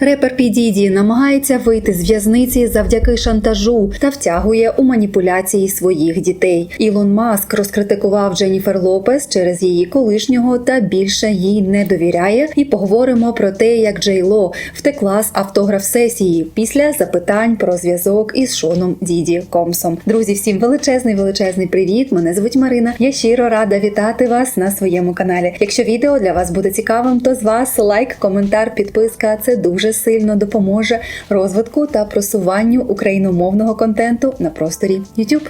Репер Пі Діді намагається вийти з в'язниці завдяки шантажу та втягує у маніпуляції своїх дітей. Ілон Маск розкритикував Дженніфер Лопес через її колишнього та більше їй не довіряє. І поговоримо про те, як Джей Ло втекла з автограф сесії після запитань про зв'язок із Шоном Діді Комсом. Друзі, всім величезний величезний привіт! Мене звуть Марина. Я щиро рада вітати вас на своєму каналі. Якщо відео для вас буде цікавим, то з вас лайк, коментар, підписка це дуже сильно допоможе розвитку та просуванню україномовного контенту на просторі YouTube.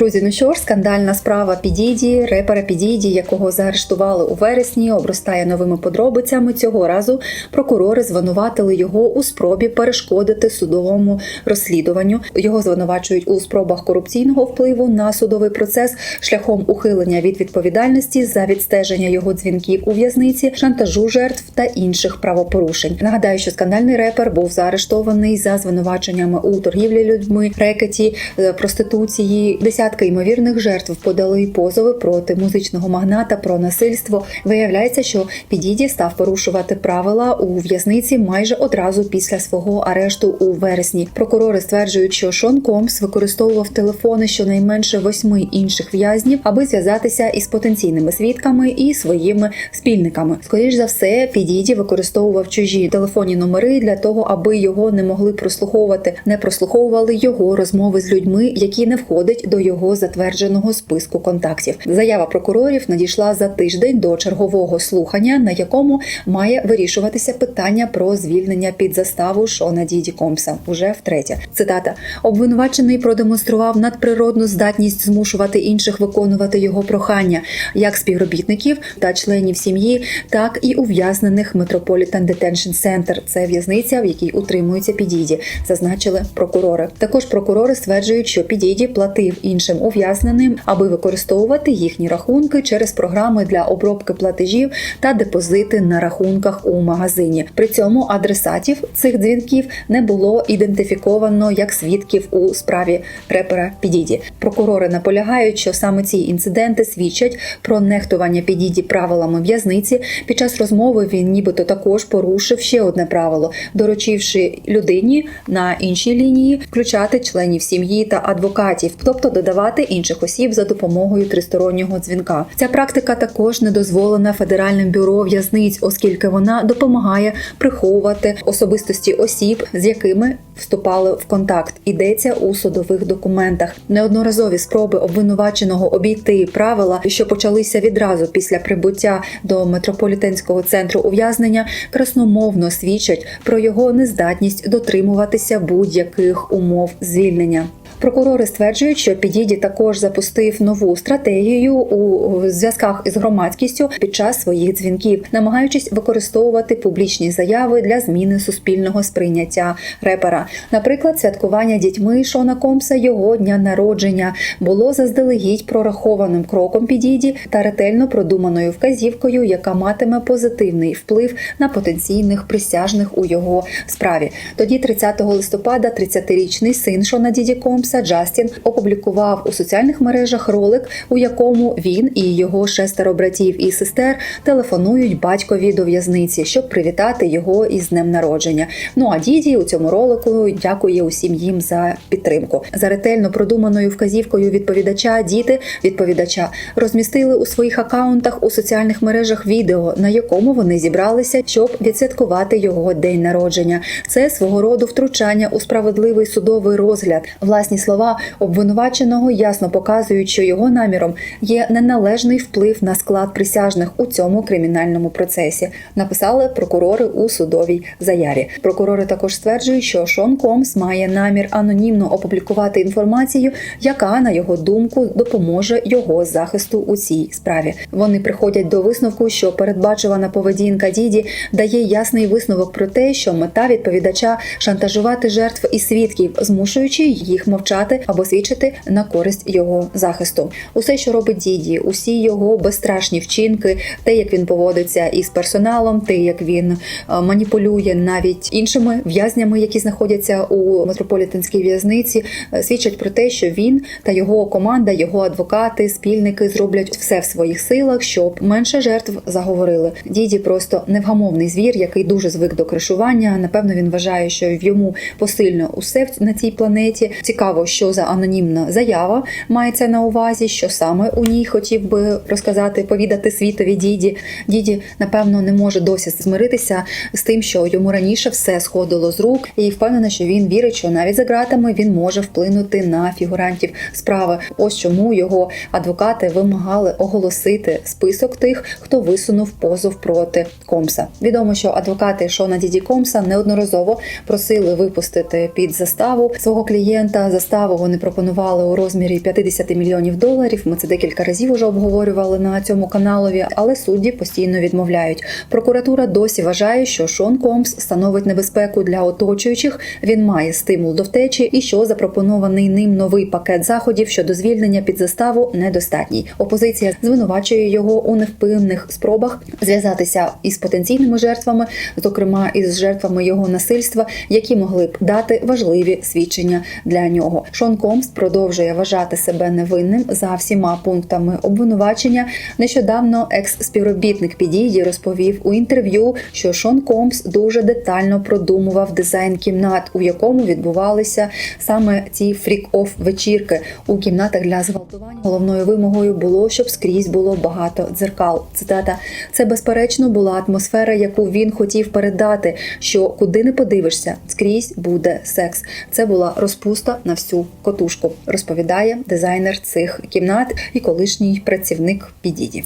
Друзі, ну що ж, скандальна справа Підіді, репера Підіді, якого заарештували у вересні, обростає новими подробицями. Цього разу прокурори звинуватили його у спробі перешкодити судовому розслідуванню. Його звинувачують у спробах корупційного впливу на судовий процес шляхом ухилення від відповідальності за відстеження його дзвінків у в'язниці, шантажу жертв та інших правопорушень. Нагадаю, що скандальний репер був заарештований за звинуваченнями у торгівлі людьми, рекеті, е, проституції. Десятки ймовірних жертв подали позови проти музичного магната про насильство. Виявляється, що Підіді став порушувати правила у в'язниці майже одразу після свого арешту у вересні. Прокурори стверджують, що Шон Комс використовував телефони щонайменше восьми інших в'язнів, аби зв'язатися із потенційними свідками і своїми спільниками. Скоріш за все, Підіді використовував чужі телефонні номери для того, аби його не могли прослуховувати, не прослуховували його розмови з людьми, які не входять до його затвердженого списку контактів. Заява прокурорів надійшла за тиждень до чергового слухання, на якому має вирішуватися питання про звільнення під заставу Шона Діді Комса. Уже втретє. Цитата: обвинувачений продемонстрував надприродну здатність змушувати інших виконувати його прохання, як співробітників та членів сім'ї, так і ув'язнених Metropolitan Detention Center. Це в'язниця, в якій утримуються Підіді, зазначили прокурори. Також прокурори стверджують, що Підіді платив іншим ув'язненим, аби використовувати їхні рахунки через програми для обробки платежів та депозити на рахунках у магазині. При цьому адресатів цих дзвінків не було ідентифіковано як свідків у справі репера Підіді. Прокурори наполягають, що саме ці інциденти свідчать про нехтування Підіді правилами в'язниці. Під час розмови він нібито також порушив ще одне правило, доручивши людині на іншій лінії включати членів сім'ї та адвокатів, тобто додавати інших осіб за допомогою тристороннього дзвінка. Ця практика також не дозволена федеральним бюро в'язниць, оскільки вона допомагає приховувати особистості осіб, з якими вступали в контакт. Йдеться у судових документах. Неодноразові спроби обвинуваченого обійти правила, що почалися відразу після прибуття до метрополітенського центру ув'язнення, красномовно свідчать про його нездатність дотримуватися будь-яких умов звільнення. Прокурори стверджують, що Підіді також запустив нову стратегію у зв'язках із громадськістю під час своїх дзвінків, намагаючись використовувати публічні заяви для зміни суспільного сприйняття репера. Наприклад, святкування дітьми Шона Комса його дня народження було заздалегідь прорахованим кроком Підіді та ретельно продуманою вказівкою, яка матиме позитивний вплив на потенційних присяжних у його справі. Тоді, 30 листопада, 30-річний син Шона Діді Комса Джастін опублікував у соціальних мережах ролик, у якому він і його шестеро братів і сестер телефонують батькові до в'язниці, щоб привітати його із днем народження. Ну а діді у цьому ролику дякує усім їм за підтримку. За ретельно продуманою вказівкою відповідача діти відповідача розмістили у своїх акаунтах у соціальних мережах відео, на якому вони зібралися, щоб відсвяткувати його день народження. Це свого роду втручання у справедливий судовий розгляд. Власні слова обвинуваченого ясно показують, що його наміром є неналежний вплив на склад присяжних у цьому кримінальному процесі. Написали прокурори у судовій заяві. Прокурори також стверджують, що Шон Комс має намір анонімно опублікувати інформацію, яка на його думку допоможе його захисту у цій справі. Вони приходять до висновку, що передбачувана поведінка діді дає ясний висновок про те, що мета відповідача шантажувати жертв і свідків, змушуючи їх мовчати мовчати або свідчити на користь його захисту. Усе, що робить діді, усі його безстрашні вчинки, те, як він поводиться із персоналом, те, як він е, маніпулює навіть іншими в'язнями, які знаходяться у метрополітенській в'язниці, е, свідчать про те, що він та його команда, його адвокати, спільники зроблять все в своїх силах, щоб менше жертв заговорили. Діді просто невгамовний звір, який дуже звик до кришування. Напевно, він вважає, що в йому посильно усе на цій планеті. Цікаво, що за анонімна заява мається на увазі, що саме у ній хотів би розказати, повідати світові діді. Діді, напевно, не може досі змиритися з тим, що йому раніше все сходило з рук, і впевнена, що він вірить, що навіть за ґратами він може вплинути на фігурантів справи. Ось чому його адвокати вимагали оголосити список тих, хто висунув позов проти Комса. Відомо, що адвокати Шона Діді Комса неодноразово просили випустити під заставу свого клієнта. Заставу вони пропонували у розмірі 50 мільйонів доларів. Ми це декілька разів уже обговорювали на цьому каналові, але судді постійно відмовляють. Прокуратура досі вважає, що Шон Комс становить небезпеку для оточуючих. Він має стимул до втечі, і що запропонований ним новий пакет заходів щодо звільнення під заставу недостатній. Опозиція звинувачує його у невпинних спробах зв'язатися із потенційними жертвами, зокрема із жертвами його насильства, які могли б дати важливі свідчення для нього. Шон Комс продовжує вважати себе невинним за всіма пунктами обвинувачення. Нещодавно екс-співробітник Підіді розповів у інтерв'ю, що Шон Комс дуже детально продумував дизайн кімнат, у якому відбувалися саме ці фрік-оф вечірки у кімнатах для зґвалтування. Головною вимогою було, щоб скрізь було багато дзеркал. Цитата: це безперечно була атмосфера, яку він хотів передати. Що куди не подивишся, скрізь буде секс. Це була розпуста на всю котушку, розповідає дизайнер цих кімнат і колишній працівник Підіді.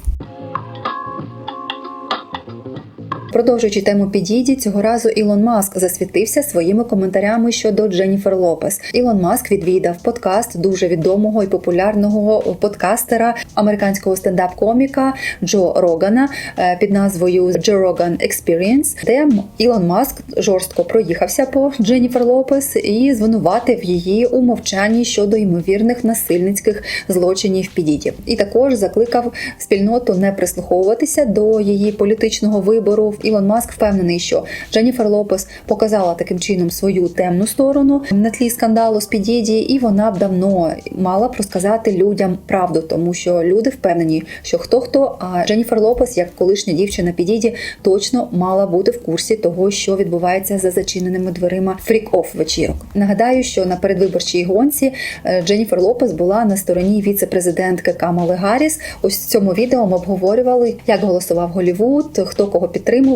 Продовжуючи тему підіді, цього разу Ілон Маск засвітився своїми коментарями щодо Дженніфер Лопес. Ілон Маск відвідав подкаст дуже відомого і популярного подкастера американського стендап-коміка Джо Рогана е, під назвою Joe Rogan Experience, де Ілон Маск жорстко проїхався по Дженніфер Лопес і звинуватив її у мовчанні щодо ймовірних насильницьких злочинів підіді. І також закликав спільноту не прислуховуватися до її політичного вибору. Ілон Маск впевнений, що Дженніфер Лопес показала таким чином свою темну сторону на тлі скандалу з Підіді, і вона б давно мала б розказати людям правду, тому що люди впевнені, що хто хто, а Дженніфер Лопес, як колишня дівчина Підіді, точно мала бути в курсі того, що відбувається за зачиненими дверима фрік-офф вечірок. Нагадаю, що на передвиборчій гонці е, Дженніфер Лопес була на стороні віце-президентки Камали Гарріс. Ось в цьому відео ми обговорювали, як голосував Голівуд, хто кого підтримував.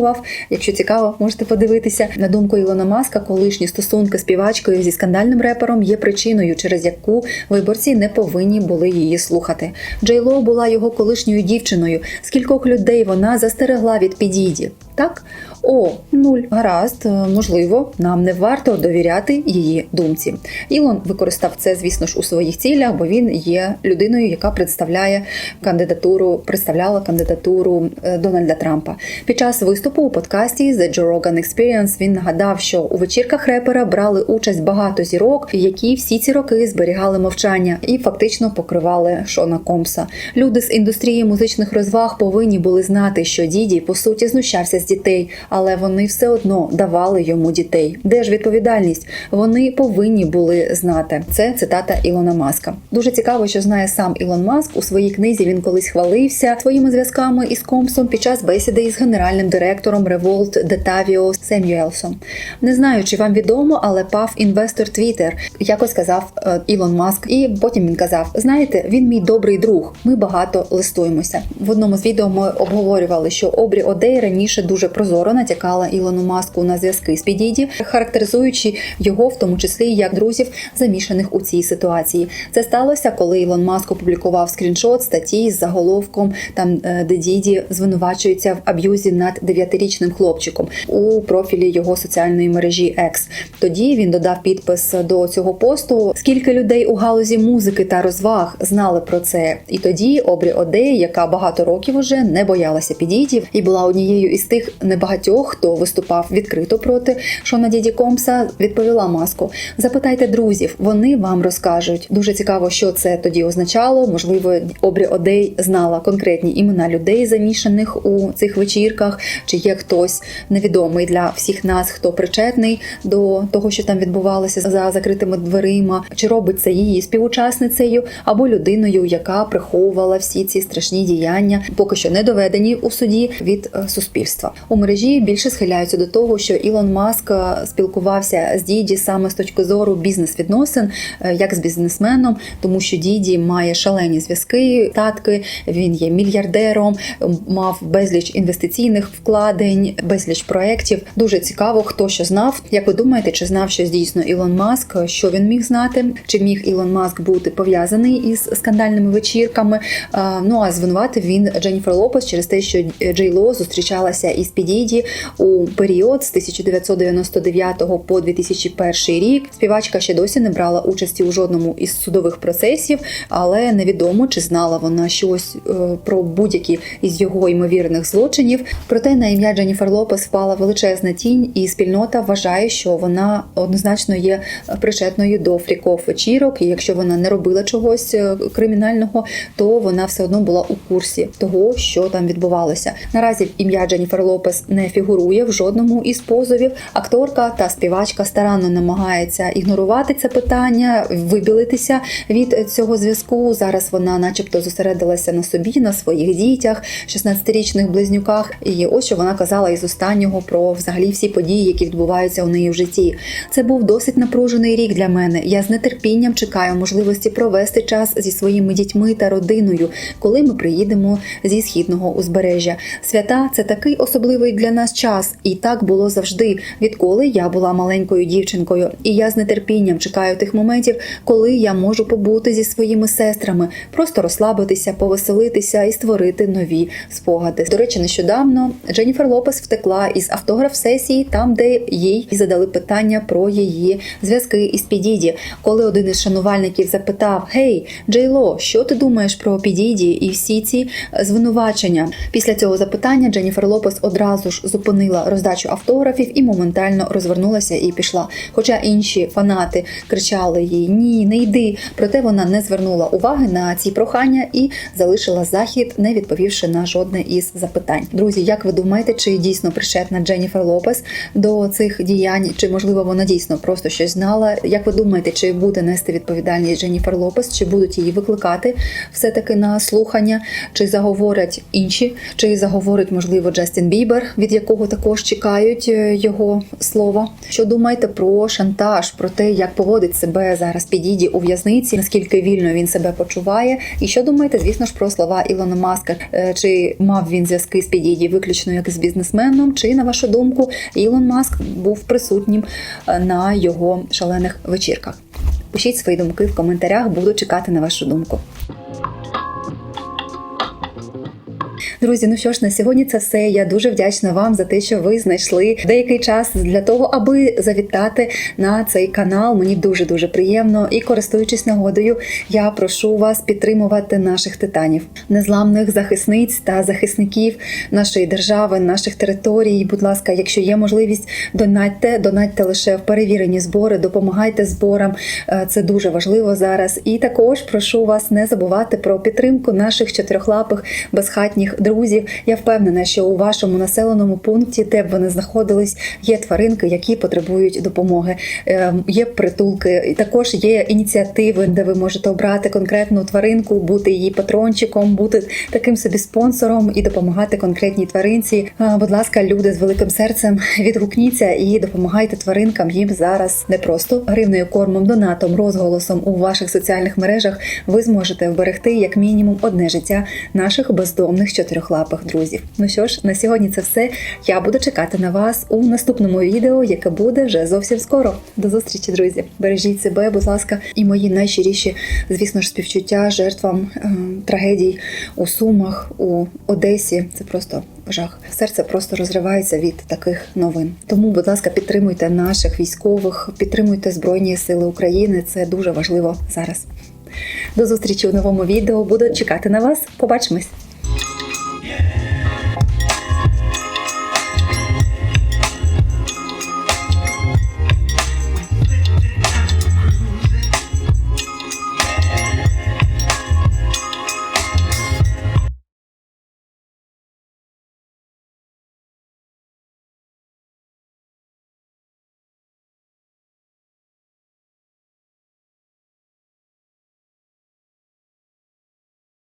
Якщо цікаво, можете подивитися. На думку Ілона Маска, колишні стосунки співачкою зі скандальним репером є причиною, через яку виборці не повинні були її слухати. Джей Лоу була його колишньою дівчиною. Скількох людей вона застерегла від підіді. Так, о, нуль. Гаразд, е, можливо, нам не варто довіряти її думці. Ілон використав це, звісно ж, у своїх цілях, бо він є людиною, яка представляє кандидатуру, представляла кандидатуру е, Дональда Трампа. Під час виступу у подкасті The Joe Rogan Experience він нагадав, що у вечірках репера брали участь багато зірок, які всі ці роки зберігали мовчання і фактично покривали Шона Комса. Люди з індустрії музичних розваг повинні були знати, що діді по суті знущався з дітей, але вони все одно давали йому дітей. Де ж відповідальність? Вони повинні були знати. Це цитата Ілона Маска. Дуже цікаво, що знає сам Ілон Маск у своїй книзі. Він колись хвалився своїми зв'язками із Комсом під час бесіди із генеральним директором Revolt Детавіо Семюелсом. Не знаю, чи вам відомо, але пав інвестор Twitter, якось сказав е, Ілон Маск, і потім він казав: знаєте, він мій добрий друг. Ми багато листуємося. В одному з відео ми обговорювали, що Обрі Одей раніше дуже прозоро натякала Ілону Маску на зв'язки з Підіді, характеризуючи його в тому числі як друзів, замішаних у цій ситуації. Це сталося, коли Ілон Маск опублікував скріншот статті з заголовком, там е, де діді звинувачується в аб'юзі над дев'ятирічним хлопчиком у профілі його соціальної мережі X. Тоді він додав підпис до цього посту. Скільки людей у галузі музики та розваг знали про це, і тоді Обрі Одей, яка багато років уже не боялася підійдів і була однією із тих небагатьох, хто виступав відкрито проти Шона Діді Комса, відповіла маску: запитайте друзів, вони вам розкажуть. Дуже цікаво, що це тоді означало. Можливо, Обрі Одей знала конкретні імена людей, замішаних у цих вечірках, чи є хтось невідомий для всіх нас, хто причетний до того, що там відбувалося за закритими дверима, чи робить це її співучасницею або людиною, яка приховувала всі ці страшні діяння, поки що не доведені у суді від е, У мережі більше схиляються до того, що Ілон Маск е, спілкувався з Діді саме з точки зору бізнес-відносин, е, як з бізнесменом, тому що Діді має шалені зв'язки, татки, він є мільярдером, мав безліч інвестиційних вкладень, безліч проєктів. Дуже цікаво, хто що знав. Як ви думаєте, чи знав щось дійсно Ілон Маск? Що він міг знати? Чи міг Ілон Маск бути пов'язаний із скандальними вечірками? Ну а звинуватив він Дженніфер Лопес через те, що Джей Ло зустрічалася із Підіді у період з 1999 по 2001 рік. Співачка ще досі не брала участі у жодному із судових процесів, але невідомо чи знала вона щось е, про будь-які із його ймовірних злочинів. Проте на ім'я Дженніфер Лопес впала величезна тінь, і спільнота вважає, що вона однозначно є причетною до фріков вечірок. І якщо вона не робила чогось е, кримінального, то вона все одно була у курсі того, що там відбувалося. Наразі ім'я Дженніфер Лопес не фігурує в жодному із позовів. Акторка та співачка старанно намагається ігнорувати це питання, вибілитися від цього зв'язку. Зараз вона, начебто, зосередилася на собі, на своїх дітях, 16-річних близнюках. І ось що вона казала із останнього про взагалі всі події, які відбуваються у неї в житті. Це був досить напружений рік для мене. Я з нетерпінням чекаю можливості провести час зі своїми дітьми та родиною, коли ми приїдемо зі східного узбережжя. Свята це такий особливий для нас час, і так було завжди, відколи я була маленькою дівчинкою. І я з нетерпінням чекаю тих моментів, коли я можу побути зі своїми сестрами, просто розслабитися, повеселитися і створити нові спогади. До речі, нещодавно Дженніфер Лопес втекла із автограф сесії, там де їй задали питання про її зв'язки із Підіді. Коли один із шанувальників запитав: Гей, Джейло, що ти думаєш про Підіді і всі ці звинувачення? Після цього запитання Дженніфер Лопес одразу ж зупинила роздачу автографів і моментально розвернулася і пішла. Хоча інші фанати кричали їй Ні, не йди. Проте вона не звернула уваги на ці прохання і залишила захід, не відповівши на жодне із запитань. Друзі, як ви думаєте, чи дійсно причетна Дженніфер Лопес до цих діянь? Чи можливо вона дійсно просто щось знала? Як ви думаєте, чи буде нести відповідальність Дженніфер Лопес, чи будуть її викликати все таки на слухання, чи заговорять інші, чи заговорить можливо Джастін Бібер, від якого також чекають е, його слова? Що думаєте про шантаж, про те, як поводить себе зараз Підіді у в'язниці, наскільки вільно він себе почуває? І що думаєте, звісно ж, про слова Ілона Маска? Е, Чи мав він зв'язки з Підіді виключно як з бізнесменом? Чи на вашу думку Ілон Маск був присутнім е, на його шалених вечірках? Пишіть свої думки в коментарях, буду чекати на вашу думку. Друзі, ну що ж, на сьогодні це все. Я дуже вдячна вам за те, що ви знайшли деякий час для того, аби завітати на цей канал. Мені дуже дуже приємно і користуючись нагодою, я прошу вас підтримувати наших титанів, незламних захисниць та захисників нашої держави, наших територій. Будь ласка, якщо є можливість, донатьте, донатьте лише в перевірені збори, допомагайте зборам. Е, Це дуже важливо зараз. І також прошу вас не забувати про підтримку наших чотирьохлапих безхатніх друзів. Я впевнена, що у вашому населеному пункті, де б вони знаходились, є тваринки, які потребують допомоги. Е, Є притулки, також є ініціативи, де ви можете обрати конкретну тваринку, бути її патрончиком, бути таким собі спонсором і допомагати конкретній тваринці. Будь ласка, люди з великим серцем, відгукніться і допомагайте тваринкам. Їм зараз не просто гривнею кормом, донатом, розголосом у ваших соціальних мережах. Ви зможете вберегти як мінімум одне життя наших бездомних чотирьох чотирьохлапих друзів. Ну що ж, на сьогодні це все. Я буду чекати на вас у наступному відео, яке буде вже зовсім скоро. До зустрічі, друзі! Бережіть себе, будь ласка, і мої найщиріші, звісно ж, співчуття жертвам е, трагедій у Сумах, у Одесі. Це просто жах. Серце просто розривається від таких новин. Тому, будь ласка, підтримуйте наших військових, підтримуйте Збройні Сили України. Це дуже важливо зараз. До зустрічі у новому відео. Буду чекати на вас. Побачимось!